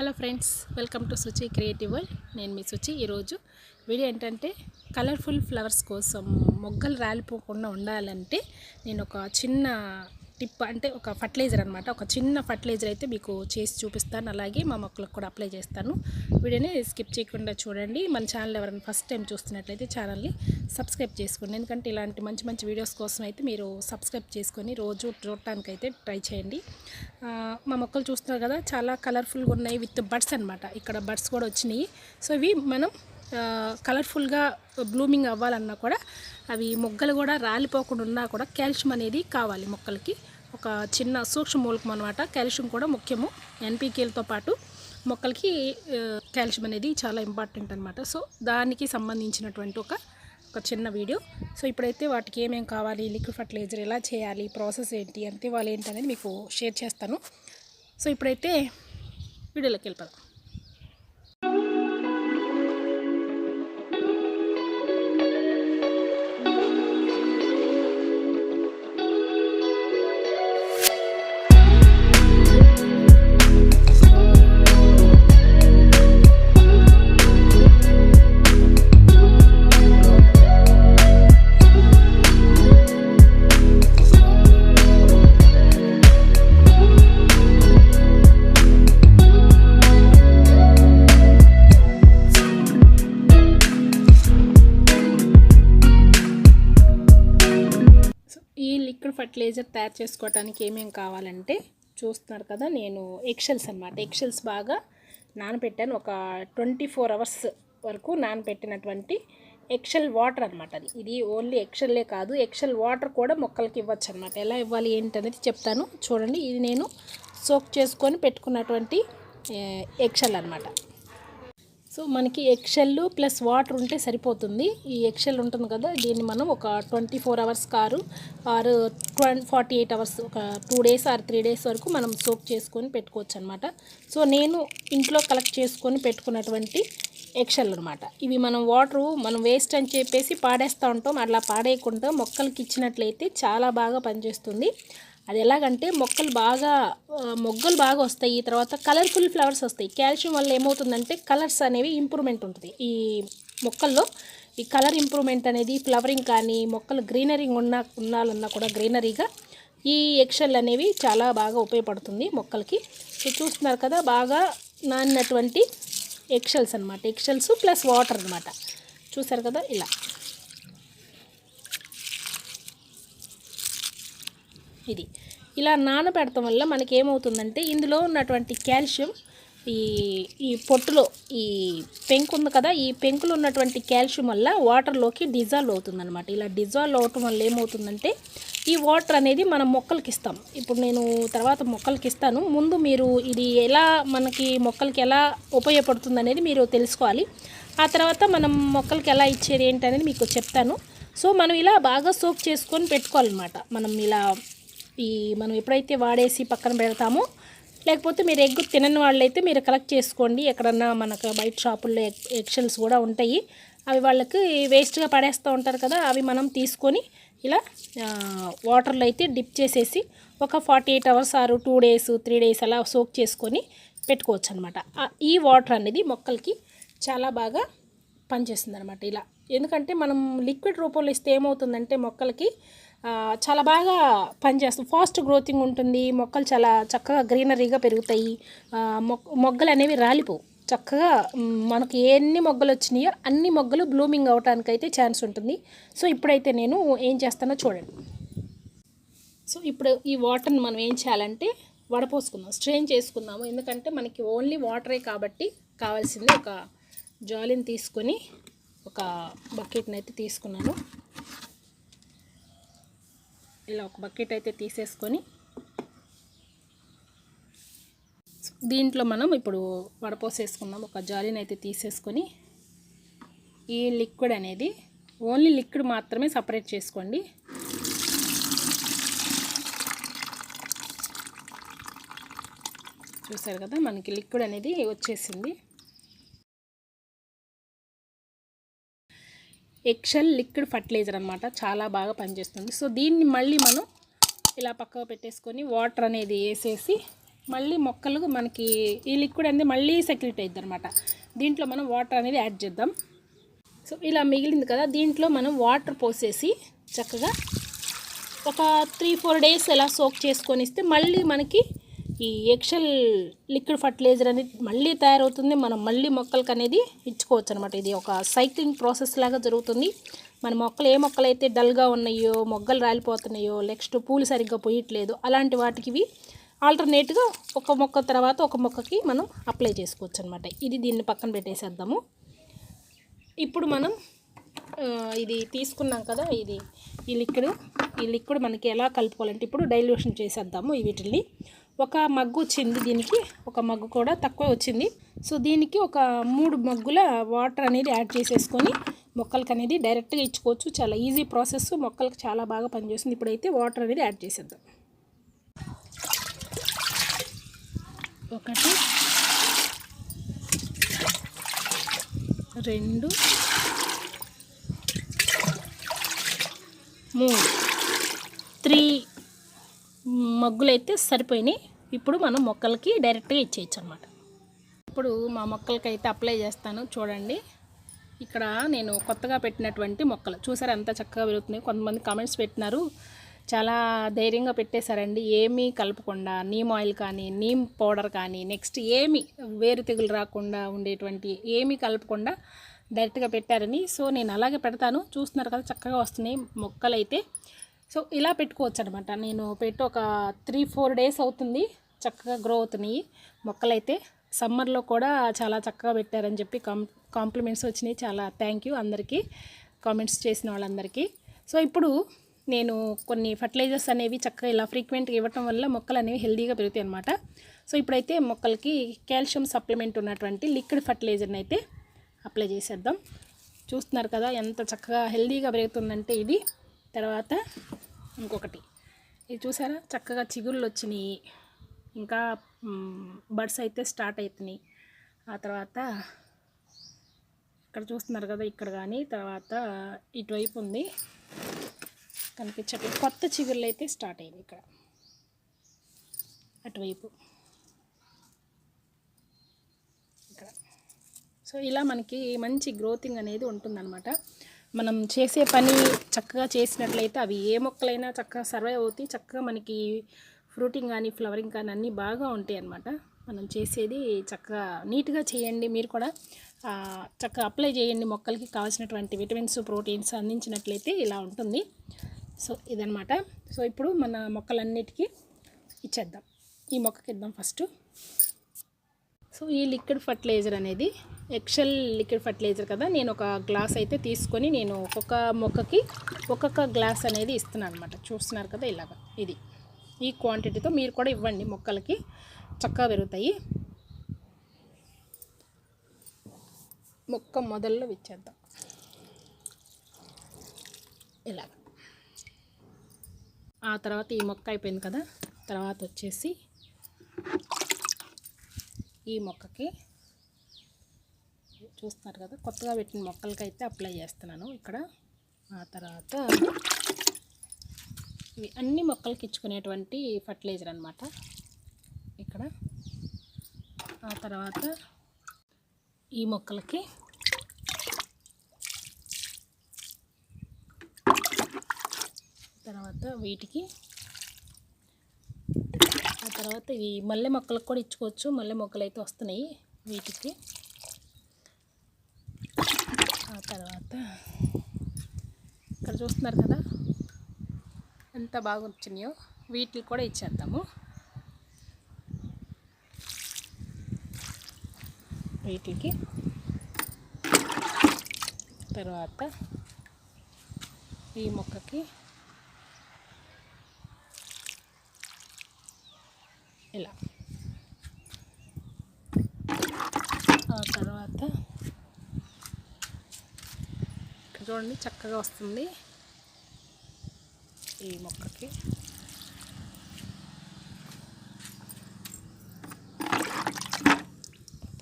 Hello friends welcome to Suchi creative world. నేను మీ సుచి ఈరోజు. వీడియో ఏంటంటే కలర్ఫుల్ ఫ్లవర్స్ కోసం మొగ్గలు రాలిపోకుండా ఉండాలంటే నేను ఒక చిన్న టిప్ అంటే ఒక ఫర్టిలైజర్ అనమాట ఒక చిన్న ఫర్టిలైజర్ అయితే మీకు చేసి చూపిస్తాను. అలాగే మా మొక్కలకు కూడా అప్లై చేస్తాను. వీడియోని స్కిప్ చేయకుండా చూడండి. మన ఛానల్ ఎవరైనా ఫస్ట్ టైం చూస్తున్నట్లయితే ఛానల్ని సబ్స్క్రైబ్ చేసుకోండి. ఎందుకంటే ఇలాంటి మంచి మంచి వీడియోస్ కోసం అయితే మీరు సబ్స్క్రైబ్ చేసుకొని రోజు చూడటానికి అయితే ట్రై చేయండి. మా మొక్కలు చూస్తున్నారు కదా చాలా కలర్ఫుల్గా ఉన్నాయి విత్ బడ్స్ అనమాట ఇక్కడ బడ్స్ కూడా వచ్చినాయి. సో ఇవి మనం కలర్ఫుల్గా బ్లూమింగ్ అవ్వాలన్నా కూడా అవి మొగ్గలు కూడా రాలిపోకుండా ఉన్నా కూడా కాల్షియం అనేది కావాలి మొక్కలకి. ఒక చిన్న సూక్ష్మ మూలకం అనమాట కాల్షియం కూడా ముఖ్యము. ఎన్పికేలతో పాటు మొక్కలకి కాల్షియం అనేది చాలా ఇంపార్టెంట్ అనమాట సో దానికి సంబంధించినటువంటి ఒక ఒక చిన్న వీడియో. సో ఇప్పుడైతే వాటికి ఏమేమి కావాలి లిక్విడ్ ఫర్టిలైజర్ ఎలా చేయాలి ప్రాసెస్ ఏంటి అంతే వాళ్ళు ఏంటి అనేది మీకు షేర్ చేస్తాను. సో ఇప్పుడైతే వీడియోలోకి వెళ్ళిపోదాం. హార్ట్ లేజర్ తయారు చేసుకోవడానికి ఏమేమి కావాలంటే చూస్తున్నారు కదా నేను ఎక్షల్స్ అనమాట ఎక్షల్స్ బాగా నానబెట్టాను. ఒక ట్వంటీ ఫోర్ అవర్స్ వరకు నానబెట్టినటువంటి ఎక్షల్ వాటర్ అనమాట అది. ఇది ఓన్లీ ఎక్షల్లే కాదు. ఎక్షల్ వాటర్ కూడా మొక్కలకి ఇవ్వచ్చు అనమాట ఎలా ఇవ్వాలి ఏంటనేది చెప్తాను. చూడండి ఇది నేను సోక్ చేసుకొని పెట్టుకున్నటువంటి ఎక్షల్ అనమాట సో మనకి ఎక్షెల్ ప్లస్ వాటర్ ఉంటే సరిపోతుంది. ఈ ఎక్షెల్ ఉంటుంది కదా దీన్ని మనం ఒక twenty four hours car or twenty forty eight hours ఒక two days or three days వరకు మనం సోప్ చేసుకొని పెట్టుకోవచ్చు అనమాట సో నేను ఇంట్లో కలెక్ట్ చేసుకొని పెట్టుకున్నటువంటి ఎక్షెల్ అనమాట ఇవి మనం వాటరు మనం వేస్ట్ అని చెప్పేసి పాడేస్తూ ఉంటాం. అట్లా పాడేయకుండా మొక్కలకి ఇచ్చినట్లయితే చాలా బాగా పనిచేస్తుంది. అది ఎలాగంటే మొక్కలు బాగా మొగ్గలు బాగా వస్తాయి. తర్వాత కలర్ఫుల్ ఫ్లవర్స్ వస్తాయి. కాల్షియం వల్ల ఏమవుతుందంటే కలర్స్ అనేవి ఇంప్రూవ్మెంట్ ఉంటుంది. ఈ మొక్కల్లో ఈ కలర్ ఇంప్రూవ్మెంట్ అనేది ఫ్లవరింగ్ కానీ మొక్కలు గ్రీనరీ ఉన్న ఉండాలన్నా కూడా గ్రీనరీగా ఈ ఎక్షల్ అనేవి చాలా బాగా ఉపయోగపడుతుంది మొక్కలకి. సో చూస్తున్నారు కదా బాగా నానినటువంటి ఎక్షల్స్ అనమాట ఎక్షల్స్ ప్లస్ వాటర్ అనమాట చూసారు కదా ఇలా. ఇది. ఇలా నానబెడటం వల్ల మనకి ఏమవుతుందంటే ఇందులో ఉన్నటువంటి కాల్షియం ఈ ఈ పొట్టులో ఈ పెంకు ఉంది కదా ఈ పెంకులో ఉన్నటువంటి కాల్షియం వల్ల వాటర్లోకి డిజాల్వ్ అవుతుందన్నమాట. ఇలా డిజాల్వ్ అవటం వల్ల ఏమవుతుందంటే ఈ వాటర్ అనేది మనం మొక్కలకి ఇస్తాం. ఇప్పుడు నేను తర్వాత మొక్కలకి ఇస్తాను. ముందు మీరు ఇది ఎలా మనకి మొక్కలకి ఎలా ఉపయోగపడుతుంది అనేది మీరు తెలుసుకోవాలి. ఆ తర్వాత మనం మొక్కలకి ఎలా ఇచ్చేది ఏంటి అనేది మీకు చెప్తాను. సో మనం ఇలా బాగా సోక్ చేసుకొని పెట్టుకోవాలన్నమాట. మనం ఇలా ఈ మనం ఎప్పుడైతే వాడేసి పక్కన పెడతామో లేకపోతే మీరు ఎగ్ తినని వాళ్ళైతే మీరు కలెక్ట్ చేసుకోండి. ఎక్కడన్నా మనకు బయట షాపుల్లో ఎగ్ ఎగ్షెల్స్ కూడా ఉంటాయి. అవి వాళ్ళకి వేస్ట్గా పడేస్తూ ఉంటారు కదా అవి మనం తీసుకొని ఇలా వాటర్లో అయితే డిప్ చేసేసి ఒక ఫార్టీ ఎయిట్ అవర్స్ ఆరు టూ డేస్ త్రీ డేస్ అలా సోక్ చేసుకొని పెట్టుకోవచ్చు అనమాట ఈ వాటర్ అనేది మొక్కలకి చాలా బాగా పనిచేస్తుంది అనమాట ఇలా. ఎందుకంటే మనం లిక్విడ్ రూపంలో ఇస్తే ఏమవుతుందంటే మొక్కలకి చాలా బాగా పనిచేస్తుంది ఫాస్ట్ గ్రోతింగ్ ఉంటుంది. మొక్కలు చాలా చక్కగా గ్రీనరీగా పెరుగుతాయి. మొగ్గలు అనేవి రాలిపోవు. చక్కగా మనకు మనకి ఎన్ని మొగ్గలు వచ్చినాయో అన్ని మొగ్గలు బ్లూమింగ్ అవడానికి ఛాన్స్ ఉంటుంది. సో ఇప్పుడైతే నేను ఏం చేస్తానో చూడండి. సో ఇప్పుడు ఈ వాటర్ని మనం ఏం చేయాలంటే వడపోసుకుందాం. స్ట్రెయిన్ చేసుకుందాము. ఎందుకంటే మనకి ఓన్లీ వాటరే కాబట్టి కావాల్సింది ఒక జాలిని తీసుకొని ఒక బకెట్ని అయితే తీసుకున్నాను. ఇలా ఒక బకెట్ అయితే తీసేసుకొని దీంట్లో మనం ఇప్పుడు వడపోసేసుకుందాం. ఒక జాలీని అయితే తీసేసుకొని ఈ లిక్విడ్ అనేది ఓన్లీ లిక్విడ్ మాత్రమే సపరేట్ చేసుకోండి. చూసారు కదా మనకి లిక్విడ్ అనేది వచ్చేసింది. ఎక్షల్ లిక్విడ్ ఫర్టిలైజర్ అనమాట చాలా బాగా పనిచేస్తుంది. సో దీన్ని మళ్ళీ మనం ఇలా పక్కకు పెట్టేసుకొని వాటర్ అనేది వేసేసి మళ్ళీ మొక్కలు మనకి ఈ లిక్విడ్ అనేది మళ్ళీ సెక్రెట్ అవుతుంది అనమాట దీంట్లో మనం వాటర్ అనేది యాడ్ చేద్దాం. సో ఇలా మిగిలింది కదా దీంట్లో మనం వాటర్ పోసేసి చక్కగా ఒక త్రీ ఫోర్ డేస్ ఇలా సోక్ చేసుకొని ఇస్తే మళ్ళీ మనకి ఈ ఎక్షల్ లిక్విడ్ ఫర్టిలైజర్ అనేది మళ్ళీ తయారవుతుంది. మనం మళ్ళీ మొక్కలకు అనేది ఇచ్చుకోవచ్చు అనమాట ఇది ఒక సైక్లింగ్ ప్రాసెస్ లాగా జరుగుతుంది. మన మొక్కలు ఏ మొక్కలు అయితే డల్గా ఉన్నాయో మొగ్గలు రాలిపోతున్నాయో నెక్స్ట్ పూలు సరిగ్గా పోయట్లేదు అలాంటి వాటికి ఇవి ఆల్టర్నేట్గా ఒక మొక్క తర్వాత ఒక మొక్కకి మనం అప్లై చేసుకోవచ్చు అనమాట ఇది దీన్ని పక్కన పెట్టేసేద్దాము. ఇప్పుడు మనం ఇది తీసుకున్నాం కదా ఇది ఈ లిక్విడ్. ఈ లిక్విడ్ మనకి ఎలా కలుపుకోవాలంటే ఇప్పుడు డైల్యూషన్ చేసేద్దాము వీటిని ఒక మగ్గు వచ్చింది దీనికి ఒక మగ్గు కూడా తక్కువ వచ్చింది. సో దీనికి ఒక మూడు మగ్గుల వాటర్ అనేది యాడ్ చేసేసుకొని మొక్కలకి అనేది డైరెక్ట్గా ఇచ్చుకోవచ్చు. చాలా ఈజీ ప్రాసెస్. మొక్కలకు చాలా బాగా పనిచేస్తుంది. ఇప్పుడైతే వాటర్ అనేది యాడ్ చేసేద్దాం. ఒకటి రెండు మూడు త్రీ మగ్గులైతే అయితే సరిపోయినాయి. ఇప్పుడు మనం మొక్కలకి డైరెక్ట్గా ఇచ్చేయచ్చు అనమాట ఇప్పుడు మా మొక్కలకి అయితే అప్లై చేస్తాను. చూడండి. ఇక్కడ నేను కొత్తగా పెట్టినటువంటి మొక్కలు. చూసారు ఎంత చక్కగా పెరుగుతున్నాయి. కొంతమంది కామెంట్స్ పెట్టినారు. చాలా ధైర్యంగా పెట్టేశారండి. ఏమీ కలపకుండా నీమ్ ఆయిల్ కానీ నీమ్ పౌడర్ కానీ నెక్స్ట్ ఏమి వేరు తెగులు రాకుండా ఉండేటువంటి ఏమీ కలపకుండా డైరెక్ట్గా పెట్టారని. సో నేను అలాగే పెడతాను. చూస్తున్నారు కదా చక్కగా వస్తున్నాయి మొక్కలైతే. సో ఇలా పెట్టుకోవచ్చు అనమాట నేను పెట్టి ఒక త్రీ ఫోర్ డేస్ అవుతుంది చక్కగా గ్రో అవుతున్నాయి. మొక్కలైతే సమ్మర్లో కూడా చాలా చక్కగా పెట్టారని చెప్పి కాం కాంప్లిమెంట్స్ వచ్చినాయి. చాలా థ్యాంక్ యూ అందరికీ కామెంట్స్ చేసిన వాళ్ళందరికీ. సో ఇప్పుడు నేను కొన్ని ఫర్టిలైజర్స్ అనేవి చక్కగా ఇలా ఫ్రీక్వెంట్గా ఇవ్వటం వల్ల మొక్కలు అనేవి హెల్దీగా పెరుగుతాయి అనమాట సో ఇప్పుడైతే మొక్కలకి కాల్షియం సప్లిమెంట్ ఉన్నటువంటి లిక్విడ్ ఫర్టిలైజర్ని అయితే అప్లై చేసేద్దాం. చూస్తున్నారు కదా ఎంత చక్కగా హెల్దీగా పెరుగుతుందంటే ఇది. తర్వాత ఇంకొకటి. ఇది చూసారా? చక్కగా చిగుళ్ళు వచ్చినాయి ఇంకా బడ్స్ అయితే స్టార్ట్ అవుతున్నాయి ఆ తర్వాత ఇక్కడ చూస్తున్నారు కదా ఇక్కడ కానీ తర్వాత ఇటువైపు ఉంది. కనిపించట్లేదు. కొత్త చిగుళ్ళు అయితే స్టార్ట్ అయింది ఇక్కడ. అటువైపు ఇక్కడ. సో ఇలా మనకి మంచి గ్రోతింగ్ అనేది ఉంటుందన్నమాట. మనం చేసే పని చక్కగా చేసినట్లయితే అవి ఏ మొక్కలైనా చక్కగా సర్వైవ్ అవుతాయి. చక్కగా మనకి ఫ్రూటింగ్ కానీ ఫ్లవరింగ్ కానీ అన్నీ బాగా ఉంటాయి అన్నమాట. మనం చేసేది చక్కగా నీట్గా చేయండి మీరు కూడా. చక్కగా అప్లై చేయండి మొక్కలకి కావాల్సినటువంటి విటమిన్స్ ప్రోటీన్స్ అందించినట్లయితే ఇలా ఉంటుంది. సో ఇదనమాట సో ఇప్పుడు మన మొక్కలన్నిటికీ ఇచ్చేద్దాం. ఈ మొక్కకి ఇద్దాం ఫస్ట్ సో ఈ లిక్విడ్ ఫర్టిలైజర్ అనేది ఎక్సెల్ లిక్విడ్ ఫర్టిలైజర్ కదా నేను ఒక గ్లాస్ అయితే తీసుకొని నేను ఒక్కొక్క మొక్కకి ఒక్కొక్క గ్లాస్ అనేది ఇస్తున్నాను అనమాట చూస్తున్నారు కదా ఇలాగ ఇది. ఈ క్వాంటిటీతో మీరు కూడా ఇవ్వండి మొక్కలకి చక్కగా పెరుగుతాయి. మొక్క మొదల్లో ఇచ్చేద్దాం ఇలాగ. ఆ తర్వాత ఈ మొక్క అయిపోయింది కదా తర్వాత వచ్చేసి ఈ మొక్కకి చూస్తున్నారు కదా కొత్తగా పెట్టిన మొక్కలకి అయితే అప్లై చేస్తున్నాను. ఇక్కడ ఆ తర్వాత ఇవి అన్ని మొక్కలకి ఇచ్చుకునేటువంటి ఫర్టిలైజర్ అనమాట ఇక్కడ ఆ తర్వాత ఈ మొక్కలకి తర్వాత వీటికి ఆ తర్వాత ఇవి మల్లె మొక్కలకు కూడా ఇచ్చుకోవచ్చు. మల్లె మొక్కలు అయితే వస్తున్నాయి వీటికి ఆ తర్వాత ఇక్కడ చూస్తున్నారు కదా? ఎంత బాగా వచ్చినాయో వీటికి కూడా ఇచ్చేద్దాము. వీటికి. తర్వాత ఈ మొక్కకి ఇలా ఆ తర్వాత ఇక్కడ చూడండి చక్కగా వస్తుంది. ఈ మొక్కకి.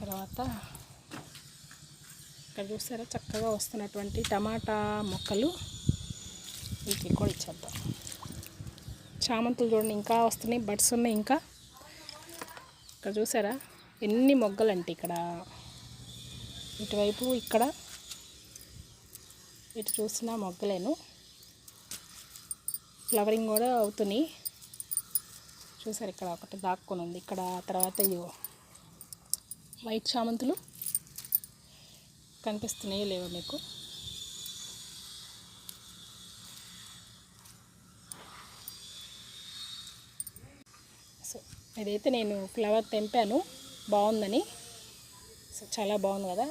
తర్వాత ఇక్కడ చూసారా చక్కగా వస్తున్నటువంటి టమాటా మొక్కలు. వీటికి కూడా ఇచ్చేద్దాం. చామంతులు చూడండి ఇంకా వస్తున్నాయి బడ్స్ ఉన్నాయి ఇంకా. ఇక్కడ చూసారా ఎన్ని మొగ్గలంటే ఇక్కడ. ఇటువైపు ఇక్కడ. ఇటు చూసినా మొగ్గలేను. ఫ్లవరింగ్ కూడా అవుతున్నాయి. చూసారు ఇక్కడ ఒకటి దాక్కొని ఉంది. ఇక్కడ తర్వాత ఇవి వైట్ చామంతులు కనిపిస్తున్నాయో లేవో మీకు. సో ఇదైతే నేను ఫ్లవర్ తెంపాను. బాగుందని. సో చాలా బాగుంది కదా.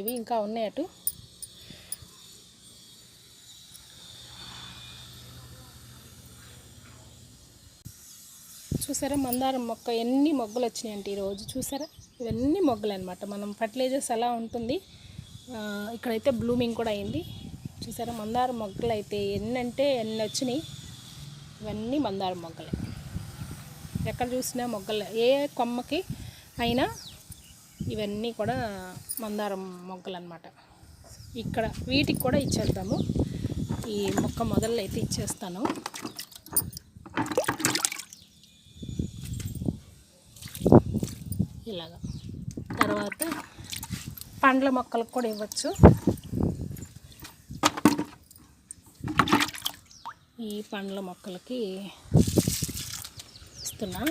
ఇవి ఇంకా ఉన్నాయి అటు. చూసారా? మందారం మొక్క ఎన్ని మొగ్గలు వచ్చినాయంటే ఈరోజు చూసారా? ఇవన్నీ మొగ్గలు అనమాట మనం ఫర్టిలైజర్స్ ఎలా ఉంటుంది. ఇక్కడైతే బ్లూమింగ్ కూడా అయింది. చూసారా? మందారం మొగ్గలు అయితే ఎన్ని అంటే ఎన్ని వచ్చినాయి? ఇవన్నీ మందారం మొగ్గలే. ఎక్కడ చూసినా మొగ్గలు. ఏ కొమ్మకి అయినా ఇవన్నీ కూడా మందారం మొగ్గలు అనమాట ఇక్కడ వీటికి కూడా ఇచ్చేద్దాము. ఈ మొక్క మొదలు అయితే ఇచ్చేస్తాను. ఇలాగా. తర్వాత పండ్ల మొక్కలకు కూడా ఇవ్వచ్చు. ఈ పండ్ల మొక్కలకి ఇస్తున్నా.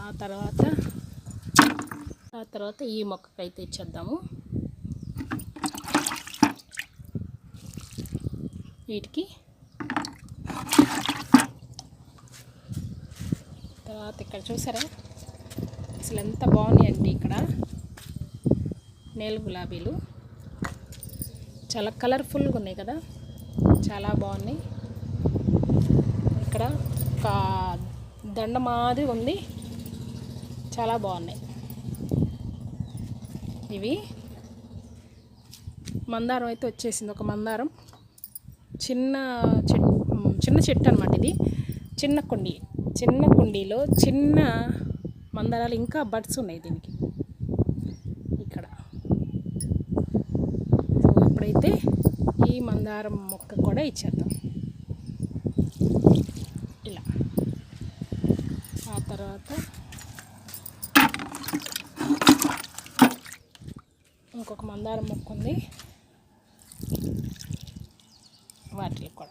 ఆ తర్వాత ఆ తర్వాత ఈ మొక్కకైతే ఇచ్చేద్దాము. వీటికి తర్వాత ఇక్కడ చూసారా? అసలు ఎంత బాగున్నాయండి ఇక్కడ. నేల గులాబీలు. చాలా కలర్ఫుల్గా ఉన్నాయి కదా. చాలా బాగున్నాయి. ఇక్కడ ఒక దండ మాదిరి ఉంది. చాలా బాగున్నాయి. ఇవి మందారం అయితే వచ్చేసింది. ఒక మందారం. చిన్న చెట్టు చిన్న చెట్టు అనమాట ఇది. చిన్న కుండీ. చిన్న కుండీలో చిన్న మందారాలు ఇంకా బడ్స్ ఉన్నాయి దీనికి. ఇక్కడ. సో ఇప్పుడైతే ఈ మందారం మొక్క కూడా ఇచ్చేద్దాం. ఇలా. ఆ తర్వాత ఇంకొక మందారం మొక్క ఉంది వాటికి కూడా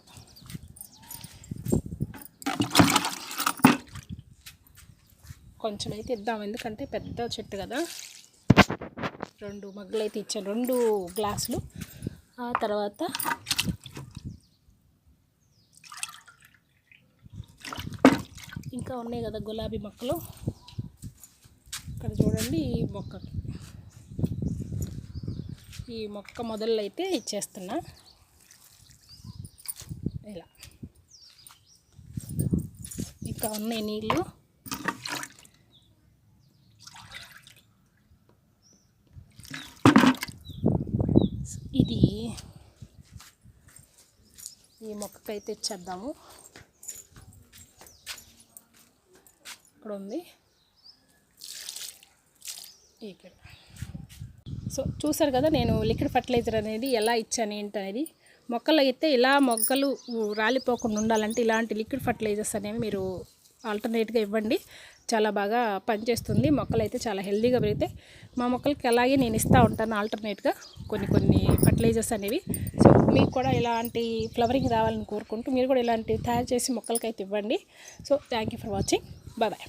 కొంచెం అయితే ఇద్దాం. ఎందుకంటే పెద్ద చెట్టు కదా. రెండు మగ్గులు అయితే ఇచ్చాను రెండు గ్లాసులు. ఆ తర్వాత ఇంకా ఉన్నాయి కదా గులాబీ మొక్కలు. ఇక్కడ చూడండి ఈ మొక్కకి. ఈ మొక్క మొదలు అయితే ఇచ్చేస్తున్నా. ఇలా. ఇంకా ఉన్నాయి నీళ్ళు. ఇది. ఈ మొక్కకైతే ఇచ్చేద్దాము. ఇక్కడ ఉంది. ఇక్కడ. సో చూసారు కదా నేను లిక్విడ్ ఫర్టిలైజర్ అనేది ఎలా ఇచ్చాను ఏంటి అనేది. మొక్కలు అయితే ఇలా మొక్కలు రాలిపోకుండా ఉండాలంటే ఇలాంటి లిక్విడ్ ఫర్టిలైజర్స్ అనేవి మీరు ఆల్టర్నేట్గా ఇవ్వండి. చాలా బాగా పనిచేస్తుంది. మొక్కలు అయితే చాలా హెల్దీగా పెరిగితే మా మొక్కలకి అలాగే నేను ఇస్తూ ఉంటాను ఆల్టర్నేట్గా కొన్ని కొన్ని ఫర్టిలైజర్స్ అనేవి. సో మీకు కూడా ఇలాంటి ఫ్లవరింగ్ రావాలని కోరుకుంటూ మీరు కూడా ఇలాంటివి తయారు చేసి మొక్కలకైతే ఇవ్వండి. So thank you for watching. Bye